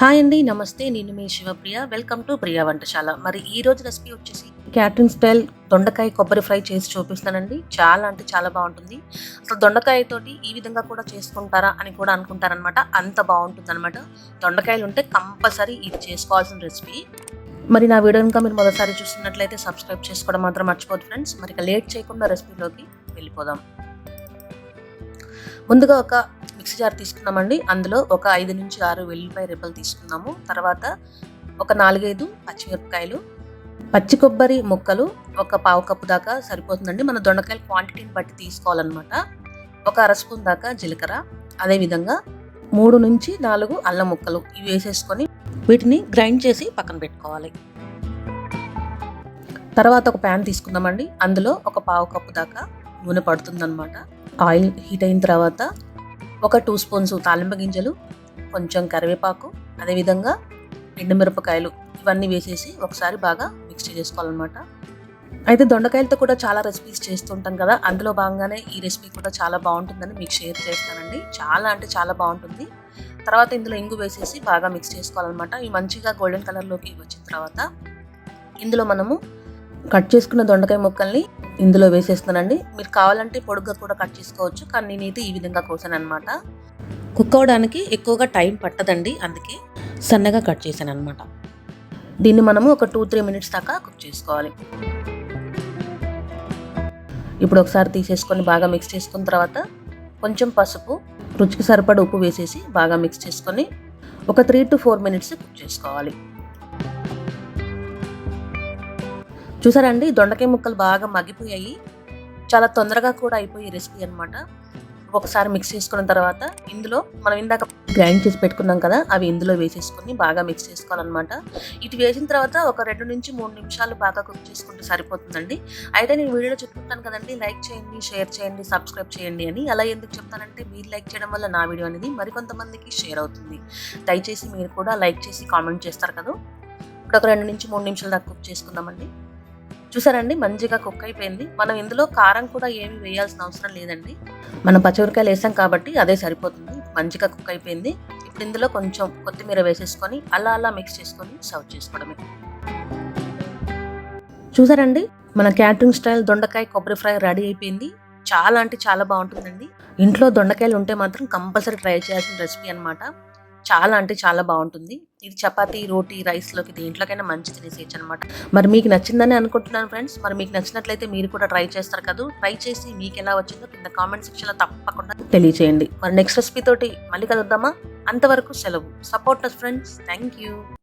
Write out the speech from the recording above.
Hi అండి నమస్తే నేను మీ Shivapriya. Welcome to Priya Vantasala. మరి ఈ రోజు రెసిపీ వచ్చేసి క్యాటరింగ్ స్టైల్ దొండకాయ కొబ్బరి ఫ్రై చేసి చూపిస్తానండి. చాలా అంటే చాలా బాగుంటుంది. అసలు దొండకాయతోటి ఈ విధంగా కూడా చేసుకుంటారా అని కూడా అనుకుంటారనమాట. అంత బాగుంటుంది అనమాట దొండకాయలు ఉంటే కంపల్సరీ ఇది చేసుకోవాల్సిన రెసిపీ. మరి నా వీడియో ఇంకా మీరు మొదటిసారి చూస్తున్నట్లయితే సబ్స్క్రైబ్ చేసుకోవడం మాత్రం మర్చిపోదు ఫ్రెండ్స్. మరి లేట్ చేయకుండా రెసిపీలోకి వెళ్ళిపోదాం. ముందుగా ఒక మిక్సీ జార్ తీసుకున్నామండి. అందులో ఒక ఐదు నుంచి ఆరు వెల్లుల్లిపాయ రెబ్బలు తీసుకున్నాము. తర్వాత ఒక నాలుగైదు పచ్చిమిరపకాయలు పచ్చి కొబ్బరి ముక్కలు ఒక పావు కప్పు దాకా సరిపోతుందండి. మన దొండకాయల క్వాంటిటీని బట్టి తీసుకోవాలన్నమాట. ఒక అర స్పూన్ దాకా జీలకర్ర అదేవిధంగా మూడు నుంచి నాలుగు అల్లం ముక్కలు ఇవి వేసేసుకొని వీటిని గ్రైండ్ చేసి పక్కన పెట్టుకోవాలి. తర్వాత ఒక ప్యాన్ తీసుకుందామండి. అందులో ఒక పావు కప్పు దాకా నూనె పడుతుందన్నమాట. ఆయిల్ హీట్ అయిన తర్వాత ఒక టూ స్పూన్స్ తాలింపు గింజలు కొంచెం కరివేపాకు అదేవిధంగా ఎండుమిరపకాయలు ఇవన్నీ వేసేసి ఒకసారి బాగా మిక్స్ చేసుకోవాలన్నమాట. అయితే దొండకాయలతో కూడా చాలా రెసిపీస్ చేస్తుంటాం కదా అందులో భాగంగానే ఈ రెసిపీ కూడా చాలా బాగుంటుందని మీకు షేర్ చేస్తానండి. చాలా అంటే చాలా బాగుంటుంది. తర్వాత ఇందులో ఇంగు వేసేసి బాగా మిక్స్ చేసుకోవాలన్నమాట. ఇవి మంచిగా గోల్డెన్ కలర్లోకి వచ్చిన తర్వాత ఇందులో మనము కట్ చేసుకున్న దొండకాయ ముక్కల్ని ఇందులో వేసేస్తానండి మీరు కావాలంటే పొడుగ్గా కూడా కట్ చేసుకోవచ్చు. కానీ నేనైతే ఈ విధంగా కోసాను అనమాట కుక్ అవడానికి ఎక్కువగా టైం పట్టదండి. అందుకే సన్నగా కట్ చేశాను అనమాట దీన్ని మనము ఒక టూ త్రీ మినిట్స్ దాకా కుక్ చేసుకోవాలి. ఇప్పుడు ఒకసారి తీసేసుకొని బాగా మిక్స్ చేసుకున్న తర్వాత కొంచెం పసుపు రుచికి సరిపడ ఉప్పు వేసేసి బాగా మిక్స్ చేసుకొని ఒక three two four minutes cook చేసుకోవాలి. చూసారండి దొండకాయ ముక్కలు బాగా మగ్గిపోయాయి. చాలా తొందరగా కూడా అయిపోయి రెసిపీ అనమాట ఒకసారి మిక్స్ చేసుకున్న తర్వాత ఇందులో మనం ఇందాక గ్రైండ్ చేసి పెట్టుకున్నాం కదా అవి ఇందులో వేసేసుకొని బాగా మిక్స్ చేసుకోవాలన్నమాట. ఇటు వేసిన తర్వాత ఒక రెండు నుంచి మూడు నిమిషాలు బాగా కుక్ చేసుకుంటే సరిపోతుందండి. అయితే నేను వీడియోలో చెప్పుకుంటాను కదండి లైక్ చేయండి షేర్ చేయండి సబ్స్క్రైబ్ చేయండి అని. అలా ఎందుకు చెప్తానంటే మీరు లైక్ చేయడం వల్ల నా వీడియో అనేది మరికొంతమందికి షేర్ అవుతుంది. దయచేసి మీరు కూడా లైక్ చేసి కామెంట్ చేస్తారు కదా. ఇప్పుడు ఒక రెండు నుంచి మూడు నిమిషాలు దాకా కుక్ చేసుకుందామండి. చూసారండి మంచిగా కుక్ అయిపోయింది. మనం ఇందులో కారం కూడా ఏమి వేయాల్సిన అవసరం లేదండి. మనం పచ్చిమిరకాయలు వేసాం కాబట్టి అదే సరిపోతుంది. మంచిగా కుక్ అయిపోయింది. ఇప్పుడు ఇందులో కొంచెం కొత్తిమీర వేసేసుకొని అలా అలా మిక్స్ చేసుకొని సర్వ్ చేసుకోవడమే. చూసారండి మన క్యాటరింగ్ స్టైల్ దొండకాయ కొబ్బరి ఫ్రై రెడీ అయిపోయింది. చాలా అంటే చాలా బాగుంటుందండి. ఇంట్లో దొండకాయలు ఉంటే మాత్రం కంపల్సరీ ట్రై చేయాల్సిన రెసిపీ అనమాట చాలా అంటే చాలా బాగుంటుంది. ఇది చపాతీ రోటీ రైస్లోకి దేంట్లోకైనా మంచి తినేసేయచ్చు అనమాట మరి మీకు నచ్చిందని అనుకుంటున్నాను ఫ్రెండ్స్. మరి మీకు నచ్చినట్లయితే మీరు కూడా ట్రై చేస్తారు కదా. ట్రై చేసి మీకు ఎలా వచ్చిందో కింద కామెంట్ సెక్షన్లో తప్పకుండా తెలియచేయండి. మరి నెక్స్ట్ రెసిపీ తోటి మళ్ళీ కలుద్దామా? అంతవరకు సెలవు. Support friends. Thank you